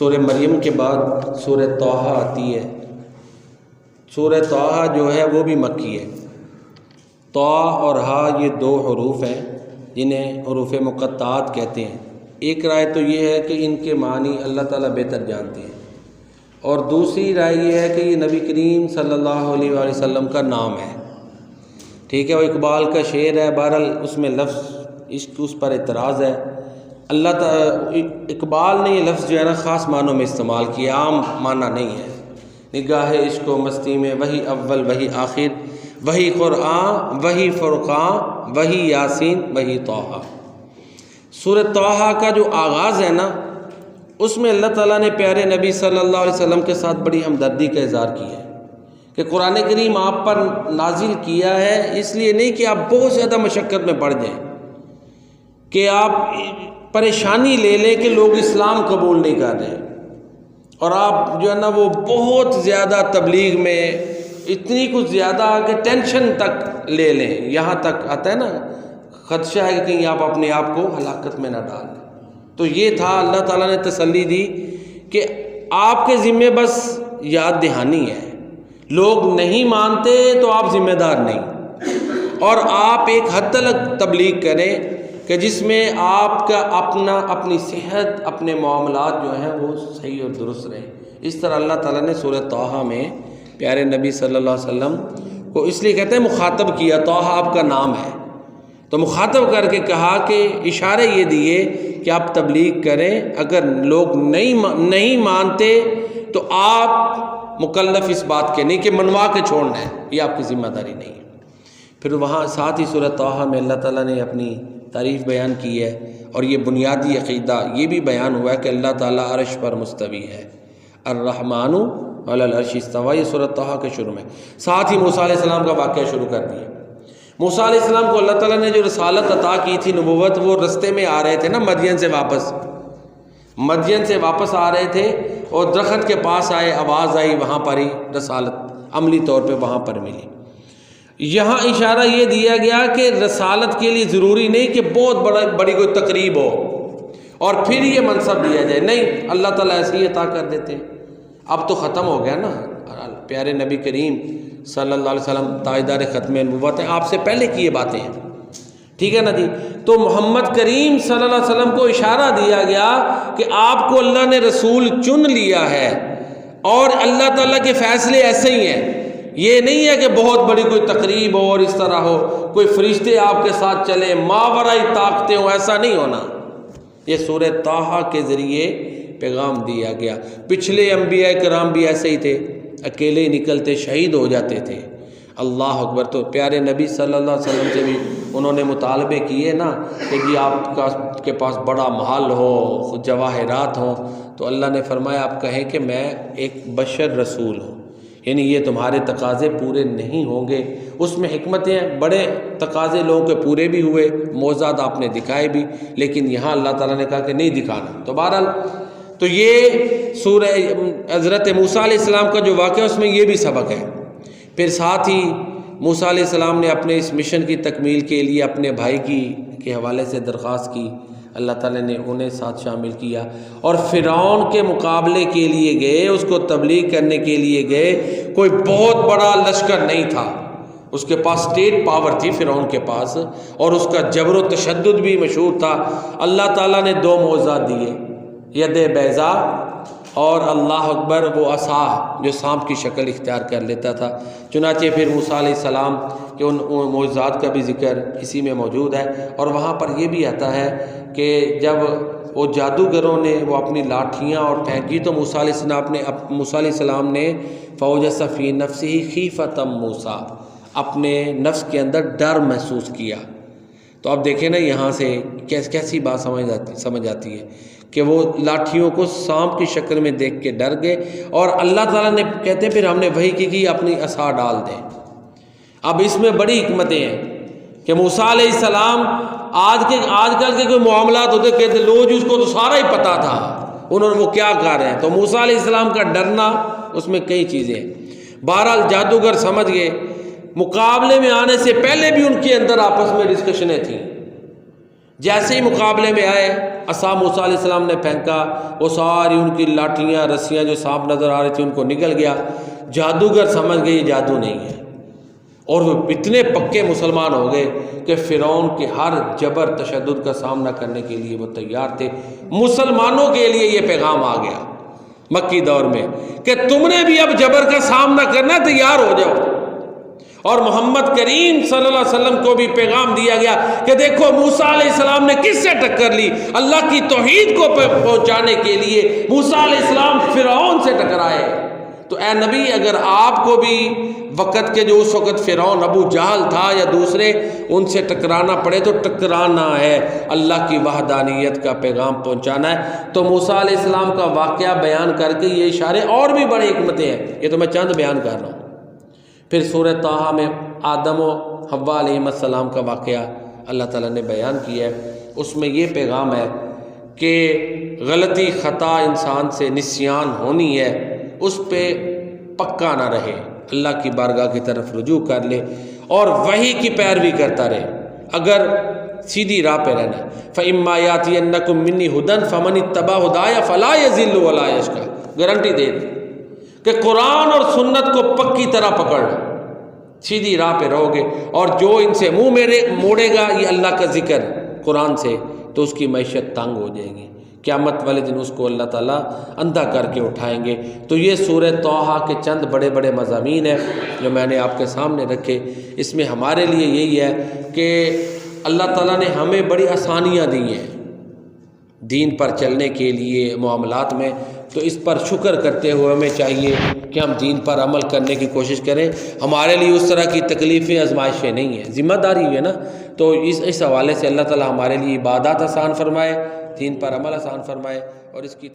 سورہ مریم کے بعد سورہ توحہ آتی ہے۔ سورہ توحہ جو ہے وہ بھی مکی ہے۔ تو اور ہا یہ دو حروف ہیں جنہیں حروف مقطعات کہتے ہیں۔ ایک رائے تو یہ ہے کہ ان کے معنی اللہ تعالیٰ بہتر جانتے ہیں۔ اور دوسری رائے یہ ہے کہ یہ نبی کریم صلی اللہ علیہ وآلہ وسلم کا نام ہے۔ ٹھیک ہے، وہ اقبال کا شعر ہے، بہرحال اس میں لفظ، عشق اس پر اعتراض ہے۔ اللہ تعالیٰ اقبال نے یہ لفظ جو ہے نا خاص معنوں میں استعمال کیا، عام معنی نہیں ہے۔ نگاہ عشق و مستی میں وہی اول، وہی آخر، وہی قرآن، وہی فرقان، وہی یاسین، وہی توحہ سورہ توحہ کا جو آغاز ہے نا، اس میں اللہ تعالیٰ نے پیارے نبی صلی اللہ علیہ وسلم کے ساتھ بڑی ہمدردی کا اظہار کیا ہے کہ قرآن کریم آپ پر نازل کیا ہے، اس لیے نہیں کہ آپ بہت زیادہ مشقت میں پڑ جائیں کہ آپ پریشانی لے لیں کہ لوگ اسلام قبول نہیں کر رہے۔ اور آپ جو ہے نا وہ بہت زیادہ تبلیغ میں اتنی کچھ زیادہ کہ ٹینشن تک لے لیں۔ یہاں تک آتا ہے نا، خدشہ ہے کہ کہیں آپ اپنے آپ کو ہلاکت میں نہ ڈال دیں۔ تو یہ تھا، اللہ تعالیٰ نے تسلی دی کہ آپ کے ذمے بس یاد دہانی ہے۔ لوگ نہیں مانتے تو آپ ذمہ دار نہیں۔ اور آپ ایک حد تک تبلیغ کریں۔ کہ جس میں آپ کا اپنا اپنی صحت، اپنے معاملات جو ہیں وہ صحیح اور درست رہیں۔ اس طرح اللہ تعالیٰ نے سورہ توحہ میں پیارے نبی صلی اللہ علیہ وسلم کو اس لیے کہتے ہیں مخاطب کیا توحہ آپ کا نام ہے۔ تو مخاطب کر کے کہا کہ اشارے یہ دیے کہ آپ تبلیغ کریں۔ اگر لوگ نہیں نہیں مانتے تو آپ مکلف اس بات کے نہیں کہ منوا کے چھوڑنا ہے، یہ آپ کی ذمہ داری نہیں ہے۔ پھر وہاں ساتھ ہی صورت توحہ میں اللہ تعالیٰ نے اپنی تعریف بیان کی ہے اور یہ بنیادی عقیدہ یہ بھی بیان ہوا ہے کہ اللہ تعالیٰ عرش پر مستوی ہے۔ الرحمن الرش استوا یہ صورت توحہ کے شروع میں۔ ساتھ ہی موسیٰ علیہ السلام کا واقعہ شروع کر دیا۔ موسیٰ علیہ السلام کو اللہ تعالیٰ نے جو رسالت عطا کی تھی نبوت، وہ رستے میں آ رہے تھے نا، مدین سے واپس۔ مدین سے واپس آ رہے تھے اور درخت کے پاس آئے، آواز آئی، وہاں پر ہی رسالت عملی طور پہ وہاں پر ملی۔ یہاں اشارہ یہ دیا گیا کہ رسالت کے لیے ضروری نہیں کہ بہت بڑا بڑی کوئی تقریب ہو اور پھر یہ منصب دیا جائے۔ نہیں، اللہ تعالیٰ ایسے ہی عطا کر دیتے اب تو ختم ہو گیا نا۔ پیارے نبی کریم صلی اللہ علیہ وسلم، تاجدار ختم نبوت ہیں۔ آپ سے پہلے کی یہ باتیں ہیں؟ ٹھیک ہے نا جی؟ تو محمد کریم صلی اللہ علیہ وسلم کو اشارہ دیا گیا کہ آپ کو اللہ نے رسول چن لیا ہے اور اللہ تعالیٰ کے فیصلے ایسے ہی ہیں۔ یہ نہیں ہے کہ بہت بڑی کوئی تقریب ہو اور اس طرح ہو، کوئی فرشتے آپ کے ساتھ چلیں، ماورائی طاقتیں ہوں، ایسا نہیں ہونا۔ یہ سورہ طاہا کے ذریعے پیغام دیا گیا۔ پچھلے انبیاء کرام بھی ایسے ہی تھے، اکیلے نکلتے شہید ہو جاتے تھے۔ اللہ اکبر، تو پیارے نبی صلی اللہ علیہ وسلم سے بھی انہوں نے مطالبے کیے نا کہ جی آپ کا کے پاس بڑا محل ہو جواہرات ہوں۔ تو اللہ نے فرمایا، آپ کہیں کہ میں ایک بشر رسول ہوں۔ یعنی یہ تمہارے تقاضے پورے نہیں ہوں گے۔ اس میں حکمتیں بڑے تقاضے لوگوں کے پورے بھی ہوئے، موزاد آپ نے دکھائے بھی، لیکن یہاں اللہ تعالیٰ نے کہا کہ نہیں دکھانا۔ تو بہرحال، تو یہ سورہ حضرت موسیٰ علیہ السلام کا جو واقعہ اس میں یہ بھی سبق ہے۔ پھر ساتھ ہی موسیٰ علیہ السلام نے اپنے اس مشن کی تکمیل کے لیے اپنے بھائی کی کے حوالے سے درخواست کی۔ اللہ تعالیٰ نے انہیں ساتھ شامل کیا اور فرعون کے مقابلے کے لیے گئے، اس کو تبلیغ کرنے کے لیے گئے۔ کوئی بہت بڑا لشکر نہیں تھا۔ اس کے پاس اسٹیٹ پاور تھی فرعون کے پاس اور اس کا جبر و تشدد بھی مشہور تھا۔ اللہ تعالیٰ نے دو موضاء دیے، ید بیضا اور اللہ اکبر وہ عصا جو سانپ کی شکل اختیار کر لیتا تھا۔ چنانچہ پھر موسیٰ علیہ السلام کے ان معجزات کا بھی ذکر اسی میں موجود ہے۔ اور وہاں پر یہ بھی آتا ہے کہ جب وہ جادوگروں نے وہ اپنی لاٹھیاں اور پھینکی تو موسیٰ علیہ السلام نے موسیٰ علیہ السلام نے فوج صفی نفسی خیفتم موسیٰ اپنے نفس کے اندر ڈر محسوس کیا۔ تو اب دیکھیں نا یہاں سے کیسی بات سمجھ آتی سمجھ آتی ہے کہ وہ لاٹھیوں کو سانپ کی شکل میں دیکھ کے ڈر گئے اور اللہ تعالیٰ نے کہتے ہیں پھر ہم نے وہی کی کہ اپنی اثا ڈال دیں۔ اب اس میں بڑی حکمتیں ہیں کہ موسیٰ علیہ السلام آج کے، آج کل کے کوئی معاملات ہوتے کہتے لو جی اس کو تو سارا ہی پتہ تھا، انہوں نے وہ کیا کر رہے ہیں؟ تو موسیٰ علیہ السلام کا ڈرنا اس میں کئی چیزیں ہیں۔ بہرحال جادوگر سمجھ گئے مقابلے میں آنے سے پہلے بھی ان کے اندر آپس میں ڈسکشنیں تھیں۔ جیسے ہی مقابلے میں آئے اسا موسیٰ علیہ السلام نے پھینکا، وہ ساری ان کی لاٹھیاں، رسیاں جو سانپ نظر آ رہی تھیں ان کو نکل گیا۔ جادوگر سمجھ گئے، یہ جادو نہیں ہے۔ اور وہ اتنے پکے مسلمان ہو گئے کہ فرعون کے ہر جبر تشدد کا سامنا کرنے کے لیے وہ تیار تھے۔ مسلمانوں کے لیے یہ پیغام آ گیا مکی دور میں کہ تم نے بھی اب جبر کا سامنا کرنا تیار ہو جاؤ۔ اور محمد کریم صلی اللہ علیہ وسلم کو بھی پیغام دیا گیا کہ دیکھو موسیٰ علیہ السلام نے کس سے ٹکر لی؟ اللہ کی توحید کو پہنچانے کے لیے موسیٰ علیہ السلام فرعون سے ٹکرائے۔ تو اے نبی، اگر آپ کو بھی وقت کے جو اس وقت فرعون ابو جہل تھا یا دوسرے، ان سے ٹکرانا پڑے تو ٹکرانا ہے۔ اللہ کی وحدانیت کا پیغام پہنچانا ہے۔ تو موسیٰ علیہ السلام کا واقعہ بیان کر کے یہ اشارے اور بھی بڑے حکمتیں ہیں۔ یہ تو میں چند بیان کر رہا ہوں۔ پھر سورہ طه میں آدم و حوا علیہ السلام کا واقعہ اللہ تعالیٰ نے بیان کیا ہے۔ اس میں یہ پیغام ہے کہ غلطی خطا انسان سے نسیان ہونی ہے، اس پہ پکا نہ رہے۔ اللہ کی بارگاہ کی طرف رجوع کر لے اور وہی کی پیروی کرتا رہے۔ اگر سیدھی راہ پہ رہنا فعما یاتی انکم منی ہدن فمن تباہ ہدایا فلاح ذیل ولاش کا گارنٹی دے دی۔ کہ قرآن اور سنت کو پکی طرح پکڑ۔ سیدھی راہ پہ رہو گے اور جو ان سے منہ میرے موڑے گا، یہ اللہ کا ذکر قرآن سے، تو اس کی معیشت تنگ ہو جائے گی۔ قیامت والے دن اس کو اللہ تعالیٰ اندھا کر کے اٹھائیں گے۔ تو یہ سورہ توحہ کے چند بڑے بڑے مضامین ہیں جو میں نے آپ کے سامنے رکھے۔ اس میں ہمارے لیے یہی ہے کہ اللہ تعالیٰ نے ہمیں بڑی آسانیاں دی ہیں۔ دین پر چلنے کے لیے معاملات میں تو اس پر شکر کرتے ہوئے ہمیں چاہیے کہ ہم دین پر عمل کرنے کی کوشش کریں۔ ہمارے لیے اس طرح کی تکلیفیں آزمائشیں نہیں ہیں، ذمہ داری ہوئی ہے نا۔ تو اس اس حوالے سے اللہ تعالیٰ ہمارے لیے عبادات آسان فرمائے، دین پر عمل آسان فرمائے اور اس کی